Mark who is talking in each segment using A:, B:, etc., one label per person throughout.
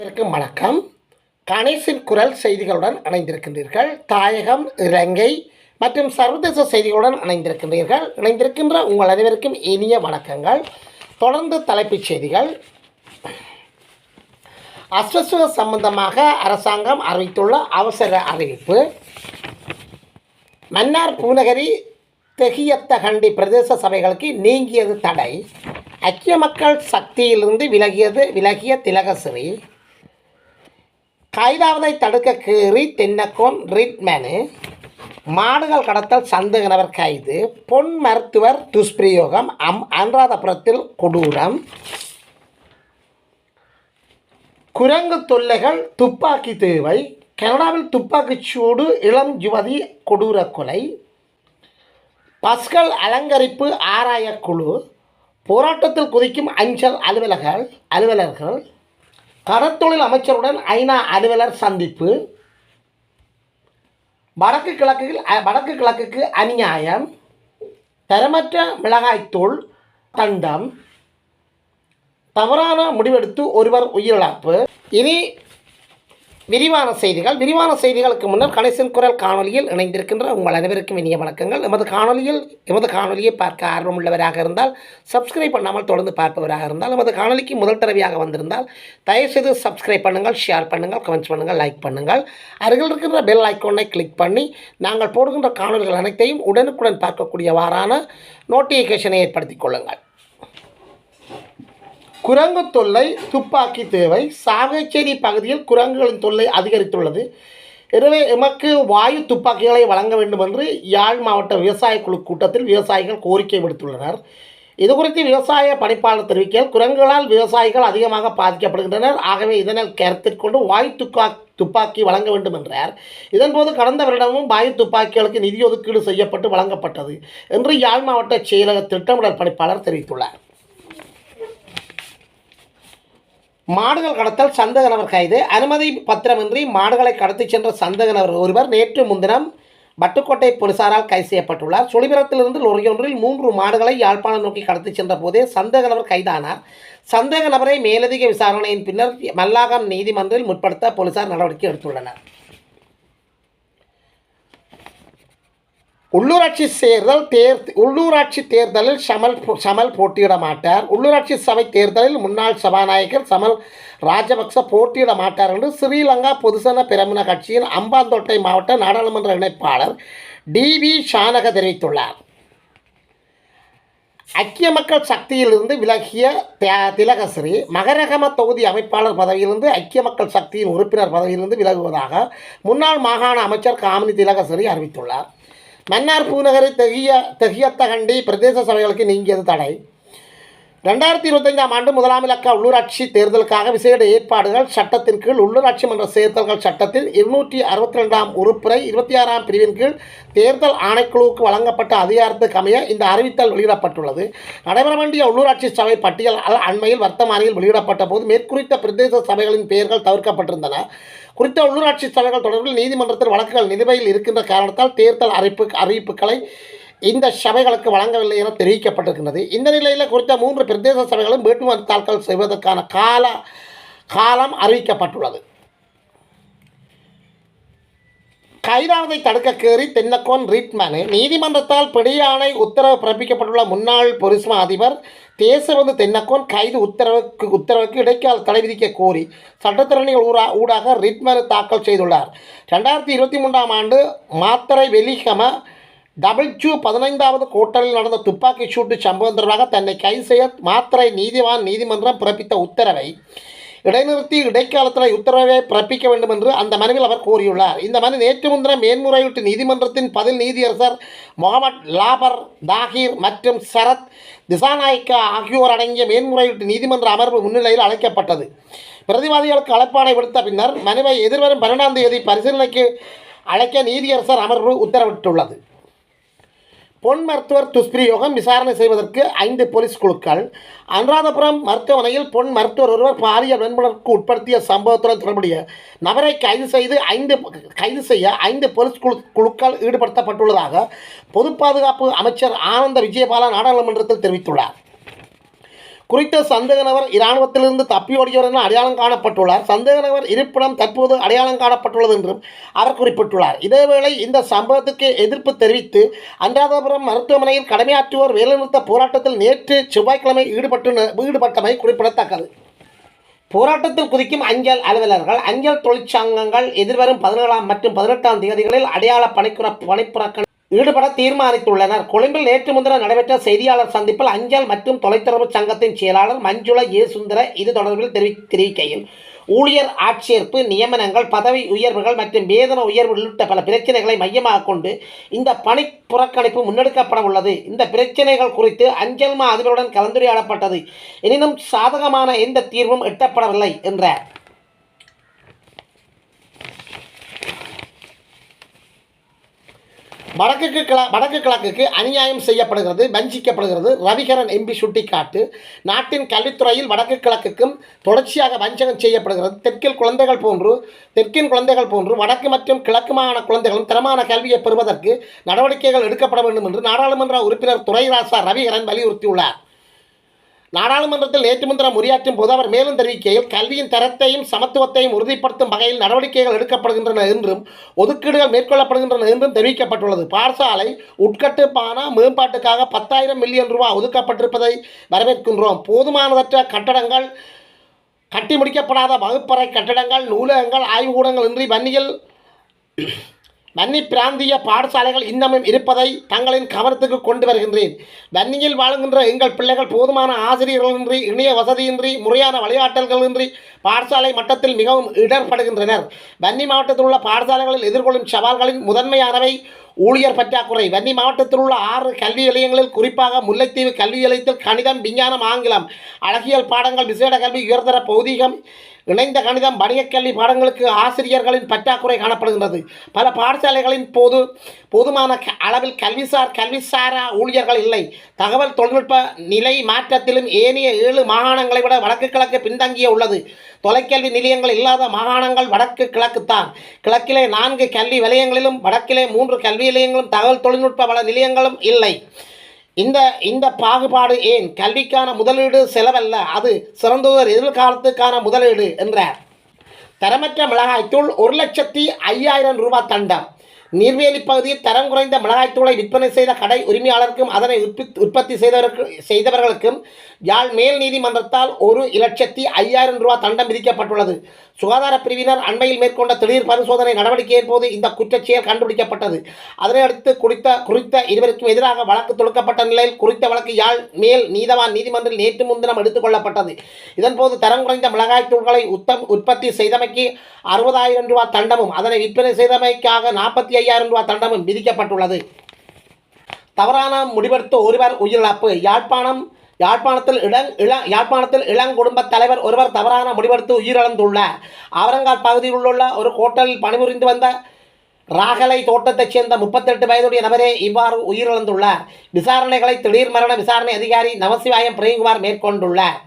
A: அனைவருக்கும் வணக்கம். கணேசின் குரல் செய்திகளுடன் இணைந்திருக்கின்றீர்கள். தாயகம் இலங்கை மற்றும் சர்வதேச செய்திகளுடன் இணைந்திருக்கின்றீர்கள். இணைந்திருக்கின்ற உங்கள் அனைவருக்கும் இனிய வணக்கங்கள். தொடர்ந்து தலைப்புச் செய்திகள். அஸ்வஸ்வ சம்பந்தமாக அரசாங்கம் அறிவித்துள்ள அவசர அறிவிப்பு. மன்னார் பூநகரி தெகியத்தகண்டி பிரதேச சபைகளுக்கு நீங்கியது தடை. ஐக்கிய மக்கள் சக்தியிலிருந்து விலகியது விலகிய திலகசிறி. கைதாவதை தடுக்க கீறி தென்னக்கோன் ரிட்மேனு மாடுகள் கடத்தல் சந்தேகநபர் கைது. பொன் மருத்துவர் துஷ்பிரயோகம். அம் அனுராதபுரத்தில் கொடூரம். குரங்கு தொல்லைகள் துப்பாக்கி தேவை. கனடாவில் துப்பாக்கிச் சூடு இளம் யுவதி கொடூர கொலை. பஸ்கள் அலங்கரிப்பு ஆராயக் குழு. போராட்டத்தில் குதிக்கும் அஞ்சல் அலுவலர்கள் அலுவலர்கள். கடத்தொழில் அமைச்சருடன் ஐநா அலுவலர் சந்திப்பு. வடக்கு கிழக்கில் வடக்கு கிழக்குக்கு அநியாயம். தரமற்ற மிளகாய்த்தூள் தண்டம். தவறான முடிவெடுத்து ஒருவர் உயிரிழப்பு. இனி விரிவான செய்திகள். விரிவான செய்திகளுக்கு முன்னர் கணேசன் குரல் காணொலியில் இணைந்திருக்கின்ற உங்கள் அனைவருக்கும் இனிய வணக்கங்கள். எமது காணொலியில் எமது காணொலியை பார்க்க ஆர்வமுள்ளவராக இருந்தால் சப்ஸ்கிரைப் பண்ணாமல் தொடர்ந்து பார்ப்பவராக இருந்தால் எமது காணொலிக்கு முதல் தடவையாக வந்திருந்தால் தயவுசெய்து சப்ஸ்கிரைப் பண்ணுங்கள் ஷேர் பண்ணுங்கள் கமெண்ட்ஸ் பண்ணுங்கள் லைக் பண்ணுங்கள். அருகில் இருக்கின்ற பெல் ஐக்கோனை கிளிக் பண்ணி நாங்கள் போடுகின்ற காணொலிகள் அனைத்தையும் உடனுக்குடன் பார்க்கக்கூடியவாறான நோட்டிஃபிகேஷனை ஏற்படுத்திக் கொள்ளுங்கள். குரங்கு தொல்லை துப்பாக்கி தேவை. சாகச்சேரி பகுதியில் குரங்குகளின் தொல்லை அதிகரித்துள்ளது. எனவே எமக்கு வாயு துப்பாக்கிகளை வழங்க வேண்டும் என்று யாழ் மாவட்ட விவசாய குழு கூட்டத்தில் விவசாயிகள் கோரிக்கை விடுத்துள்ளனர். இது குறித்து விவசாய பணிப்பாளர் தெரிவிக்கையில் குரங்குகளால் விவசாயிகள் அதிகமாக பாதிக்கப்படுகின்றனர். ஆகவே இதனால் கருத்தில் கொண்டு வாயு துப்பாக்கி துப்பாக்கி வழங்க வேண்டும் என்றார். இதன்போது கடந்த வருடமும் வாயு துப்பாக்கிகளுக்கு நிதி ஒதுக்கீடு செய்யப்பட்டு வழங்கப்பட்டது என்று யாழ் மாவட்ட செயலக திட்டமிடல் பணிப்பாளர் தெரிவித்துள்ளார். மாடுகள் கடத்தல் சந்தேக நபர் கைது. அனுமதி பத்திரமின்றி மாடுகளை கடத்திச் சென்ற சந்தேக நபர் ஒருவர் நேற்று முன்தினம் பட்டுக்கோட்டை போலீசாரால் கைது செய்யப்பட்டுள்ளார். சுழிபுரத்திலிருந்து லொரியொன்றில் மூன்று மாடுகளை யாழ்ப்பாணம் நோக்கி கடத்திச் சென்ற போதே சந்தேக நபர் கைதானார். சந்தேக நபரை மேலதிக விசாரணையின் பின்னர் மல்லாகம் நீதிமன்றில் முற்படுத்த போலீசார் நடவடிக்கை எடுத்துள்ளனர். உள்ளூராட்சி தேர்தல் தேர் உள்ளூராட்சி தேர்தலில் சமல் சமல் போட்டியிட மாட்டார். உள்ளூராட்சி சபை தேர்தலில் முன்னாள் சபாநாயகர் சமல் ராஜபக்ச போட்டியிட மாட்டார் என்று ஸ்ரீலங்கா பொதுசன பிரமுன கட்சியின் அம்பாந்தோட்டை மாவட்ட நாடாளுமன்ற இணைப்பாளர் டிவி ஷானக தெரிவித்துள்ளார். ஐக்கிய மக்கள் சக்தியிலிருந்து விலகிய திலகஸ்ரீ மகரகம தொகுதி அமைப்பாளர் பதவியிலிருந்து ஐக்கிய மக்கள் சக்தியின் உறுப்பினர் பதவியிலிருந்து விலகுவதாக முன்னாள் மாகாண அமைச்சர் காமினி திலகஸ்ரீ அறிவித்துள்ளார். மன்னார் பூநகரி தெகிய தெகியத்தகண்டி பிரதேச சபைகளுக்கு நீங்கியது தடை. ரெண்டாயிரத்தி இருபத்தைந்தாம் ஆண்டு முதலாம் இலக்க உள்ளூராட்சி தேர்தலுக்காக விசேட ஏற்பாடுகள் சட்டத்தின் கீழ் உள்ளூராட்சி மன்ற தேர்தல்கள் சட்டத்தில் இருநூற்றி அறுபத்தி ரெண்டாம் உறுப்புரை இருபத்தி ஆறாம் பிரிவின் கீழ் தேர்தல் ஆணைக்குழுவுக்கு வழங்கப்பட்ட அதிகாரத்துக்கு அமைய இந்த அறிவித்தல் வெளியிடப்பட்டுள்ளது. நடைபெற வேண்டிய உள்ளூராட்சி சபை பட்டியல் அண்மையில் வர்த்தமானியில் வெளியிடப்பட்ட போது மேற்குறித்த பிரதேச சபைகளின் பெயர்கள் தவிர்க்கப்பட்டிருந்தன. குறித்த உள்ளூராட்சி சபைகள் தொடர்பில் நீதிமன்றத்தில் வழக்குகள் நிலுவையில் இருக்கின்ற காரணத்தால் தேர்தல் அறிவிப்பு அறிவிப்புகளை இந்த சபைகளுக்கு வழங்கவில்லை என தெரிவிக்கப்பட்டிருக்கின்றது. இந்த நிலையில் குறித்த மூன்று பிரதேச சபைகளும் வேட்புமனு தாக்கல் செய்வதற்கான கால காலம் அறிவிக்கப்பட்டுள்ளது. கைதாவதை தடுக்க கேறி தென்னக்கோன் ரீட்மேனு. நீதிமன்றத்தால் பிடியாணை உத்தரவு பிறப்பிக்கப்பட்டுள்ள முன்னாள் பொரிஸ்மா அதிபர் தேசபந்து தென்னக்கோன் கைது உத்தரவுக்கு உத்தரவுக்கு இடைக்கால தடை விதிக்க கோரி சட்டத்திறனிகள் ஊரா ஊடாக ரிட்மனு தாக்கல் செய்துள்ளார். ரெண்டாயிரத்தி இருபத்தி மூன்றாம் ஆண்டு மாத்தரை வெலிகம டபிள்யூ பதினைந்தாவது கோட்டலில் நடந்த துப்பாக்கி சூட்டு சம்பவம் தொடர்பாக தன்னை கைது செய்ய மாத்திரை நீதிவான் நீதிமன்றம் பிறப்பித்த உத்தரவை இடைநிறுத்தி இடைக்காலத்தில் உத்தரவை பிறப்பிக்க வேண்டும் என்று அந்த மனுவில் அவர் கூறியுள்ளார். இந்த மனு நேற்று முன்தினம் மேன்முறையீட்டு நீதிமன்றத்தின் பதில் நீதியரசர் முகமது லாபர் தாகிர் மற்றும் சரத் திசாநாயக்கா ஆகியோர் அடங்கிய மேன்முறையீட்டு நீதிமன்ற அமர்வு முன்னிலையில் அழைக்கப்பட்டது. பிரதிவாதிகளுக்கு அழைப்பாணை விடுத்த பின்னர் மனுவை எதிர்வரும் பன்னெண்டாம் தேதி பரிசீலனைக்கு அழைக்க நீதியரசர் அமர்வு உத்தரவிட்டுள்ளது. பொன் மருத்துவர் துஷ்பிரயோகம் விசாரணை செய்வதற்கு ஐந்து போலீஸ் குழுக்கள். அனுராதபுரம் மருத்துவமனையில் பொன் மருத்துவர் ஒருவர் பாலியல் வன்புணர்வுக்கு உட்படுத்திய சம்பவத்துடன் தொடர்புடைய நபரை கைது செய்து ஐந்து கைது செய்ய ஐந்து போலீஸ் குழு குழுக்கள் ஈடுபடுத்தப்பட்டுள்ளதாக பொது பாதுகாப்பு அமைச்சர் ஆனந்த விஜயபால நாடாளுமன்றத்தில் தெரிவித்துள்ளார். குறித்த சந்தேக நபர் இராணுவத்திலிருந்து தப்பியோடியவர் என அடையாளம் காணப்பட்டுள்ளார். சந்தேக நபர் இருப்பிடம் தற்போது அடையாளம் காணப்பட்டுள்ளது என்றும் அவர் குறிப்பிட்டுள்ளார். இதேவேளை இந்த சம்பவத்துக்கு எதிர்ப்பு தெரிவித்து அனுராதபுரம் மருத்துவமனையில் கடமையாற்றுவோர் வேலைநிறுத்த போராட்டத்தில் நேற்று செவ்வாய்க்கிழமை ஈடுபட்டு ஈடுபட்டமை குறிப்பிடத்தக்கது. போராட்டத்தில் குதிக்கும் அஞ்சல் அலுவலர்கள் அஞ்சல் தொழிற்சங்கங்கள் எதிர்வரும் பதினேழாம் மற்றும் பதினெட்டாம் தேதிகளில் அடையாள பணிக்குற பணிப்புறக்கணி ஈடுபட தீர்மானித்துள்ளனர். கொழும்பில் நேற்று முன்தினம் நடைபெற்ற செய்தியாளர் சந்திப்பில் அஞ்சல் மற்றும் தொலைத்தொடர்பு சங்கத்தின் செயலாளர் மஞ்சுள ஏ சுந்தர இது தொடர்பில் தெரிவி தெரிவிக்கையில் ஊழியர் ஆட்சேர்ப்பு நியமனங்கள் பதவி உயர்வுகள் மற்றும் வேதன உயர்வு உள்ளிட்ட பல பிரச்சனைகளை மையமாக கொண்டு இந்த பணி புறக்கணிப்பு முன்னெடுக்கப்பட உள்ளது. இந்த பிரச்சனைகள் குறித்து அஞ்சல் மா அதிபருடன் கலந்துரையாடப்பட்டது. எனினும் சாதகமான எந்த தீர்வும் எட்டப்படவில்லை என்றார். வடக்கு கிழ வடக்கு கிழக்குக்கு அநியாயம் செய்யப்படுகிறது வஞ்சிக்கப்படுகிறது. ரவிகரன் எம்பி சுட்டிக்காட்டு. நாட்டின் கல்வித்துறையில் வடக்கு கிழக்குக்கும் தொடர்ச்சியாக வஞ்சகம் செய்யப்படுகிறது. தெற்கில் குழந்தைகள் போன்று தெற்கின் குழந்தைகள் போன்று வடக்கு மற்றும் கிழக்கு மாகாண குழந்தைகளும் தரமான கல்வியை பெறுவதற்கு நடவடிக்கைகள் எடுக்கப்பட வேண்டும் என்று நாடாளுமன்ற உறுப்பினர் துரைராசா ரவிகரன் வலியுறுத்தியுள்ளார். நாடாளுமன்றத்தில் நேற்று முன்தினம் உரையாற்றும் போது அவர் மேலும் தெரிவிக்கையில் கல்வியின் தரத்தையும் சமத்துவத்தையும் உறுதிப்படுத்தும் வகையில் நடவடிக்கைகள் எடுக்கப்படுகின்றன என்றும் ஒதுக்கீடுகள் மேற்கொள்ளப்படுகின்றன என்றும் தெரிவிக்கப்பட்டுள்ளது. பாடசாலை உட்கட்டுப்பான மேம்பாட்டுக்காக பத்தாயிரம் மில்லியன் ரூபாய் ஒதுக்கப்பட்டிருப்பதை வரவேற்கின்றோம். போதுமானதற்ற கட்டடங்கள் கட்டி முடிக்கப்படாத வகுப்பறை கட்டடங்கள் நூலகங்கள் ஆய்வுக்கூடங்கள் இன்றி வன்னியில் வன்னி பிராந்திய பாடசாலைகள் இன்னமும் இருப்பதை தங்களின் கவனத்துக்கு கொண்டு வருகின்றேன். வன்னியில் வாழுகின்ற எங்கள் பிள்ளைகள் போதுமான ஆசிரியர்களின்றி இணைய வசதியின்றி முறையான வழிகாட்டல்களின்றி பாடசாலை மட்டத்தில் மிகவும் இடர்படுகின்றனர். வன்னி மாவட்டத்தில் உள்ள பாடசாலைகளில் எதிர்கொள்ளும் சவால்களின் முதன்மையானவை ஊழியர் பற்றாக்குறை. வன்னி மாவட்டத்தில் உள்ள ஆறு கல்வி நிலையங்களில் குறிப்பாக முல்லைத்தீவு கல்வி நிலையத்தில் கணிதம் விஞ்ஞானம் ஆங்கிலம் அழகியல் பாடங்கள் விசேட கல்வி உயர்தர பௌதிகம் இணைந்த கணிதம் வணிகக் கல்வி பாடங்களுக்கு ஆசிரியர்களின் பற்றாக்குறை காணப்படுகின்றது. பல பாடசாலைகளின் போது போதுமான க- அளவில் கல்விசார் கல்விசாரா ஊழியர்கள் இல்லை. தகவல் தொழில்நுட்ப நிலை மாற்றத்திலும் ஏனைய ஏழு மாகாணங்களை விட வடக்கு கிழக்கு பின்தங்கிய உள்ளது. தொலைக்கல்வி நிலையங்கள் இல்லாத மாகாணங்கள் வடக்கு கிழக்குத்தான். கிழக்கிலே நான்கு கல்வி நிலையங்களிலும் வடக்கிலே மூன்று கல்வி நிலையங்களும் தகவல் தொழில்நுட்ப வள நிலையங்களும் இல்லை. இந்த இந்த பாகுபாடு ஏன் கல்விக்கான முதலீடு செலவல்ல? அது சிறந்தோர் எதிர்காலத்துக்கான முதலீடு என்றார். தரமற்ற மிளகாய்த்தூள் ஒரு லட்சத்தி ஐயாயிரம் ரூபாய் தண்டம். நீர்வேலி பகுதியில் தரம் குறைந்த மிளகாய்த்தூளை விற்பனை செய்த கடை உரிமையாளருக்கும் அதனை உற்பத்தி உற்பத்தி செய்தவருக்கு செய்தவர்களுக்கும் யாழ் மேல் நீதிமன்றத்தால் ஒரு இலட்சத்தி ஐயாயிரம் ரூபாய் தண்டம் விதிக்கப்பட்டுள்ளது. சுகாதார பிரிவினர் அண்மையில் மேற்கொண்ட திடீர் பரிசோதனை நடவடிக்கையின் போது இந்த குற்றச்செயல் கண்டுபிடிக்கப்பட்டது. அதனை அடுத்து குறித்த குறித்த இருவருக்கும் எதிராக வழக்கு தொடுக்கப்பட்ட நிலையில் குறித்த வழக்கு யாழ் மேல் நீதவான் நீதிமன்றில் நேற்று முன்தினம் எடுத்துக் கொள்ளப்பட்டது இதன்போது தரம் குறைந்த மிளகாய் தூள்களை உத்தம் உற்பத்தி செய்தமைக்கு அறுபதாயிரம் ரூபாய் தண்டமும் அதனை விற்பனை செய்தமைக்காக நாற்பத்தி ஐயாயிரம் ரூபாய் தண்டமும் விதிக்கப்பட்டுள்ளது. தவறான முடிவெடுத்த ஒருவர் உயிரிழப்பு யாழ்ப்பாணம் யாழ்ப்பாணத்தில் இளங் இள யாழ்ப்பாணத்தில் இளங்குடும்ப தலைவர் ஒருவர் தவறான முடிவெடுத்து உயிரிழந்துள்ளார். அவரங்காட் பகுதியில் உள்ள ஒரு ஹோட்டலில் பணிபுரிந்து வந்த ராகலை தோட்டத்தைச் சேர்ந்த முப்பத்தெட்டு வயதுடைய நபரே இவ்வாறு உயிரிழந்துள்ளார். விசாரணைகளை திடீர் மரண விசாரணை அதிகாரி நமசிவாயம் பிரேம்குமார் மேற்கொண்டுள்ளார்.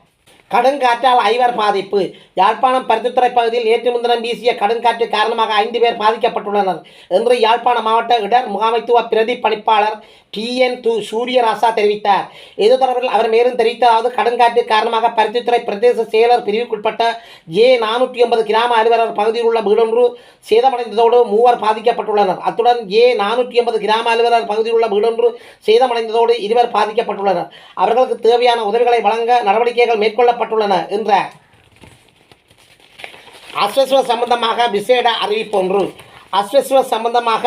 A: கடுங்காற்றால் ஐவர் பாதிப்பு. யாழ்ப்பாணம் பருத்தித்துறை பகுதியில் நேற்று முன்தினம் வீசிய கடுங்காற்று காரணமாக ஐந்து பேர் பாதிக்கப்பட்டுள்ளனர். என்று யாழ்ப்பாண மாவட்ட இடர் முகாமைத்துவ பிரதி பணிப்பாளர் டி. என். து. சூரியராசா தெரிவித்தார். இது தொடர்பில் அவர் மேலும் தெரிவித்ததாவது கடுங்காற்று காரணமாக பருத்தித்துறை பிரதேச செயலர் பிரிவுக்குட்பட்ட ஏ நானூற்றி ஐம்பது கிராம அலுவலர் பகுதியில் உள்ள வீடொன்று சேதமடைந்ததோடு மூவர் பாதிக்கப்பட்டுள்ளனர். அத்துடன் ஏ நானூற்றி ஐம்பது கிராம அலுவலர் பகுதியில் உள்ள வீடொன்று சேதமடைந்ததோடு இருவர் பாதிக்கப்பட்டுள்ளனர். அவர்களுக்கு தேவையான உதவிகளை வழங்க நடவடிக்கைகள் மேற்கொள்ளப்பட்டுள்ளன என்ற அஸ்வஸ்வ சம்பந்தமாக விசேட அறிவிப்பு ஒன்று. அஸ்வஸ்வ சம்பந்தமாக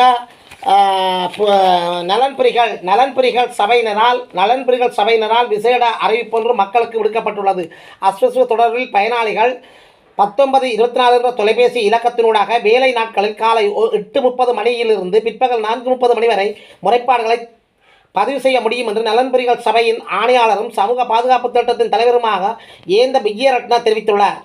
A: நலன்புரிகள் நலன்புரிகள் சபையினரால் நலன்புரிகள் சபையினரால் விசேட அறிவிப்பொன்று மக்களுக்கு விடுக்கப்பட்டுள்ளது. அஸ்வஸ்வ தொடர்பில் பயனாளிகள் பத்தொன்பது இருபத்தி நாலு என்ற தொலைபேசி இலக்கத்தினூடாக வேலை நாட்களில் காலை எட்டு முப்பது மணியிலிருந்து பிற்பகல் நான்கு முப்பது மணி வரை முறைப்பாடுகளை பதிவு செய்ய முடியும் என்று நலன்புரிகள் சபையின் ஆணையாளரும் சமூக பாதுகாப்பு திட்டத்தின் தலைவருமாக ஏந்த விஜயரத்னா தெரிவித்துள்ளார்.